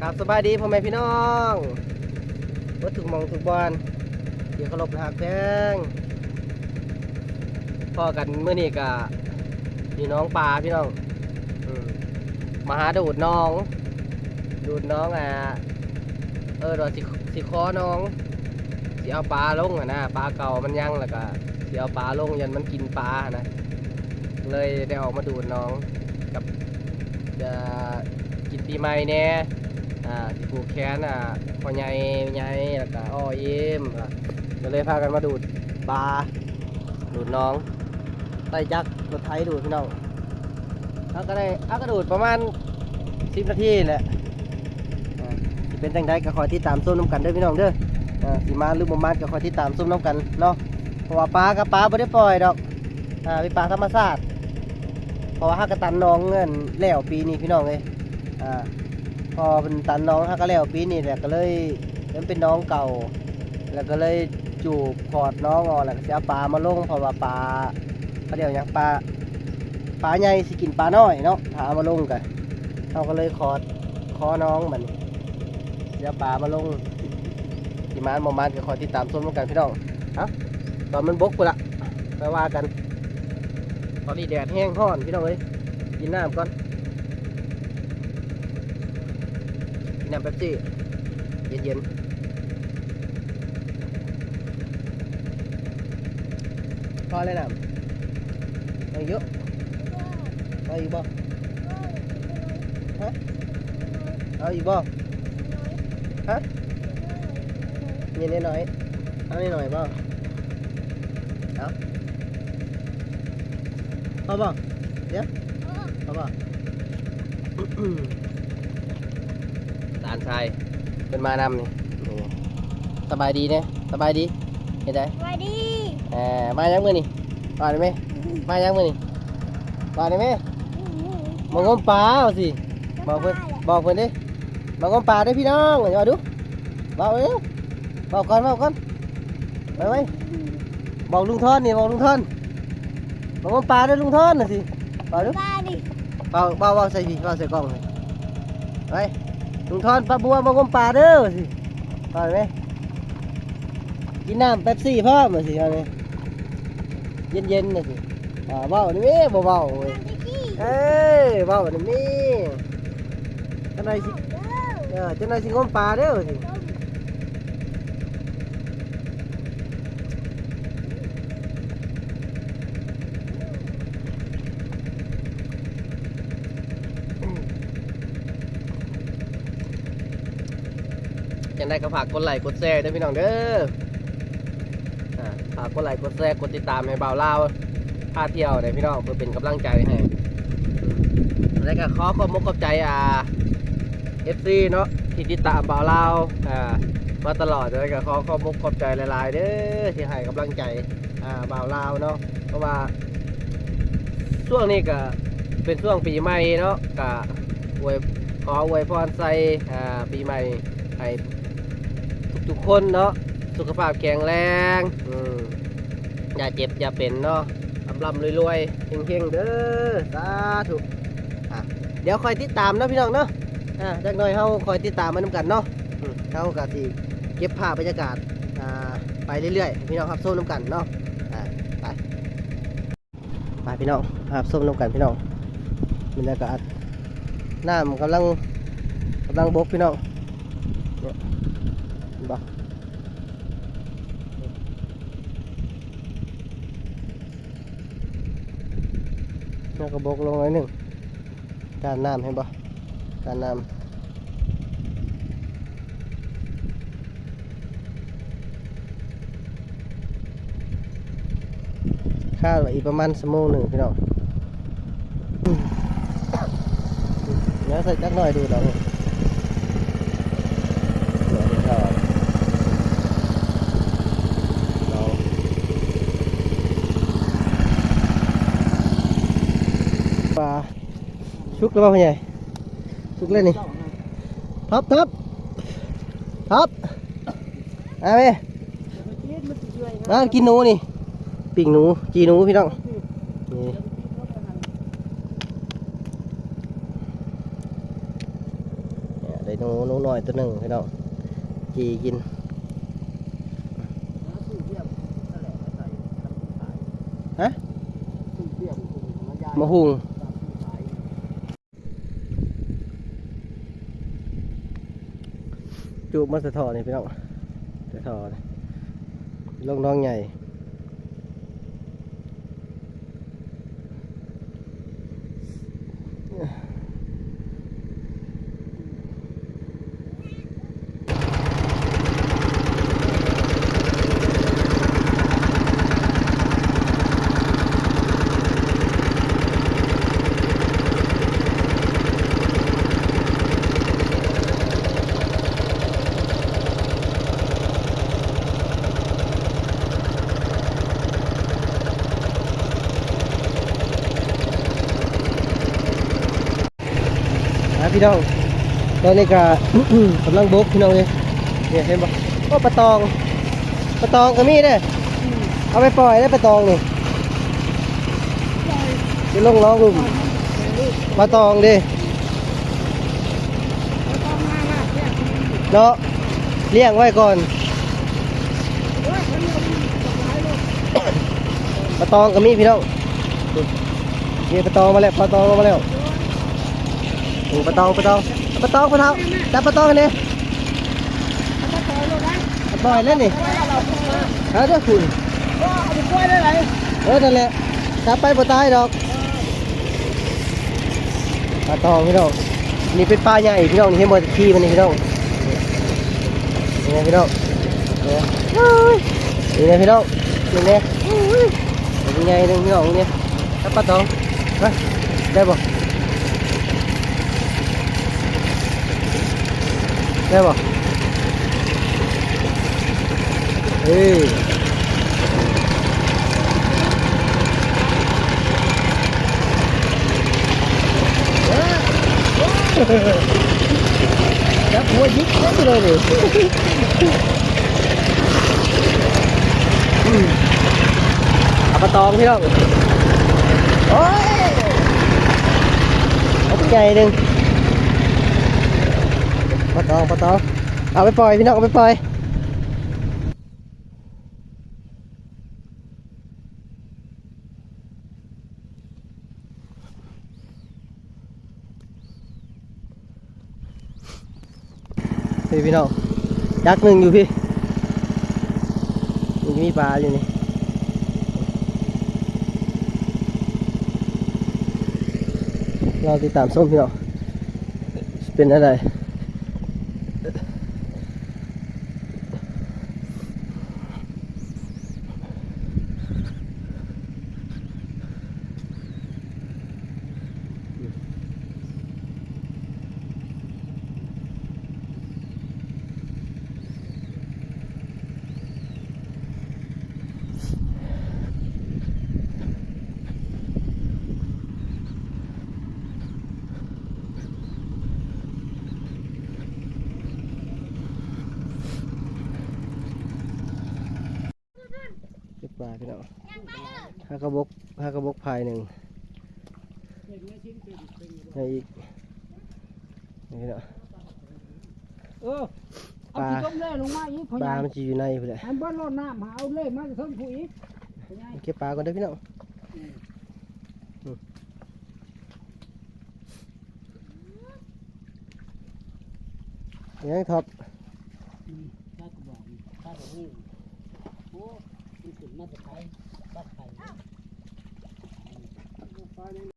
ครับสบายดีพ่อแม่พี่น้องวัตถุกมองทุกบอลเดี๋ยวเคารพหักแพงพ่อกันเมื่อนี้กะพี่น้องปลาพี่น้องอมมาหาดูดน้อง ดูดน้องอะเออเดี๋ยวสิสิคอน้องสิเอาปลาลงอะนะปลาเก่ามันยั่งแล้วก็สิเอาปลาลงยันมันกินปลานะเลยได้ออกมาดูดน้องกับ กินปีใหม่แน่อ่าผูกแขนอะพ่อใหญ่ใหญ่แล้วก็อ้อเอ็มอะก็เลยพากันมาดูดปลาดูดน้องไต่จักรถไถดูดพี่น้องเอาก็ได้เอาก็ดูดประมาณสิบนาทีแหละเป็นจังไดก็คอยที่ตามส้มน้ำกันเด้อพี่น้องเด้ออสิมาหรือบ่มาก็คอยที่ตามส้มน้ำกันเนาะเพราะว่าปลากับปลาบ่ได้ปล่อยดอกอ่าเป็นปลาธรรมชาติ เพราะว่าฮักกตันน้องเงินแล้วปีนี้พี่น้องเลยอ่าพอเป็นตันน้องฮักก็แล้วปีนี้แหละก็เลยมันเป็นน้องเก่า แล้วก็เลยจูบพอดน้องออกแล้วก็จะเอาปลามาลงเพราะว่าปลาเขาเรียกหยังปลาปลาใหญ่สิกินปลาน้อยเนาะถาเอามาลงกันเขาก็เลยขอดคอน้องมันจะเอาปลามาลงที่มานมอมานก็คอยติดตามชมกันพี่น้องเอ้าตอนมันบกไปละไปว่ากัน ตอนนี้แดดแห้งห้อนพี่น้องเอ้ยกินน้ำก่อนกินน้ำเป๊ปซี่เย็นๆพอเลยน้ำเอาเยอะเอาอีกบ่ฮะเอาอีกบ่ฮะเย็นนิดหน่อยเอานิดหน่อยบ่เอา เอาบ่เดี๋ยวเอาบ่ตาลทรายเป็นมานำนี่นี่สบายดีเนี่ยสบายดีเห็นได้สวัสดีแหมมายังมือนี่มาได้ไหมมายังมือนี่มาได้ไหมมางมปลาเอาสิบอกเพื่อนบอกเพื่อนดิมางมปลาด้วยพี่น้องอย่าดูบอกเร็วบอกก่อนบอกก่อนไปไหมบอกลุงทอนนี่บอกลุงทอน มางมปลาด้วยลุงทอนน่ะสิบอกดูป้าดิเบาเบาเบาใส่พี่เบาใส่กล้องเลยไปลุงทอนปลาบัวมางมปลาเด้อสิไปไหมกินน้ำเป๊ปซี่พ่อมาสิเอาไหมเย็นเย็นๆนะสิอ่าเบานี่แม่บ่เบาเว้ยน้ำไปขี้เอ้ยเบานี่แม่จังไรสิเออจังไรสิงมปลาเด้อสิ จังไรก็ฝากกดไลค์กดแชร์ด้วยพี่น้องเด้อฝากกดไลค์กดแชร์กดติดตามให้เบาเล่าวพาเที่ยวเลยพี่น้องเพื่อเป็นกำลังใจให้แล้วก็ขอขอบมุกขอบใจอ่าเอฟซีเนาะที่ติดตามบ่าวลาวอ่ามาตลอดแล้วก็ขอขอบมุกขอบใจหลายๆเด้อที่ให้กำลังใจอ่าบ่าวลาวเนาะเพราะว่าช่วงนี้ก็เป็นช่วงปีใหม่เนาะก็อวยขออวยพรใส่อ่าปีใหม่ให้ ทุกคนเนาะสุขภาพแข็งแรงอย่าเจ็บอย่าเป็นเนาะลำลำๆรวยๆเฮงๆเด้อสาธุเดี๋ยวคอยติดตามเนาะพี่น้องเนาะอ่าจากหน่อยเฮาคอยติดตามมานํกันเนาะเฮาก็สิเก็บภาพบรรยากาศอ่าไปเรื่อยๆพี่น้องครับส้มน้ำกันเนาะอ่าไปไปพี่น้องครับส้มน้ำกันพี่น้องบรรยากาศน้ำกำลังกำลังบกพี่น้อง เนี่ยเห็นปะน้ำก็บกลงหน่อยหนึ่งการน้ำเห็นปะการน้ำข้าวอีกประมาณชั่วโมงหนึ่งพี่น้องเดี๋ยวใส่จักหน่อยดูเราเดี๋ยวเดี๋ยวเราเราปลา ชุกแล้วป่ะพ่อใหญ่ชุกเลยนี่ทับทับทับเอาไปมากินหนูนี่ปิ่งหนูจีหนูพี่น้องนี่ได้หนูหนูหน่อยตัวหนึ่งพี่น้องจีกินสู้เบี้ยนั่นแหละใส่ทำขายฮะสู้เบี้ยมันคงมายายมะฮุง ตามที่ขาย จูบมาสะทอนี่พี่น้องสะทอนี่ลงน้องใหญ่ พี่น้องตอนนี้ก็กำลังบกพี่น้องเลยเนี่ยเห็นปะก็ปลาตองปลาตองก็มีเด้เอาไปปล่อยได้ปลาตองนี่จะลงล้องลุมปลาตองดิเนาะเลี้ยงไว้ก่อนปลาตองก็มีพี่น้องนี่ปลาตองมาแล้วปลาตองมาแล้ว โอ้ปลาตองปลาตองปลาตองปลาตองจับปลาตองกันเลยปล่อยเล่นนี่หาเด้อคุณก็เอาไปได้ไหเออนั่นแหละจับไปปลาตายดอกปลาตองพี่น้องนี่เป็นปลาใหญ่พี่น้องนี่เห็นบ่ขี้มันนี่พี่น้องนี่ไงพี่น้องเนี่ยนี่ไงพี่น้องนี่ไงนี่ไงหนึ่งพี่น้องนี่จับปลาตองไปได้บ่ ได้บ่เฮ้ยจับหัวยิกได้เลยนี่อืมเอาปลา ตองพี่น้องโอ้ยเอาไปปลาตองปลาตองเอาไปปล่อยพี่น้องเอาไปปล่อยพี่พี่น้องยักษ์หนึ่งอยู่พี่มันมีปลาอยู่นี่เราติดตามส้มพี่น้องเป็นอะไร ปลาพี่น้องห้ากระบอกห้ากระบอกพายหนึ่งในอีกนี่พี่น้องเออเอาขี้ต้มเล่ลงมาอีกพอปลาใหญ่มันจะอยู่ในพี่แหละอันบ้านรอดน้ำหาเอาเล่มาจะเพิ่มผู้อีกพอใหญ่เก็บปลาก่อนเด้อพี่น้องยังท็อปถ้าก็บอกถ้าก็หูโอ้มัน ขึ้นมาจะไข่ตัดไข่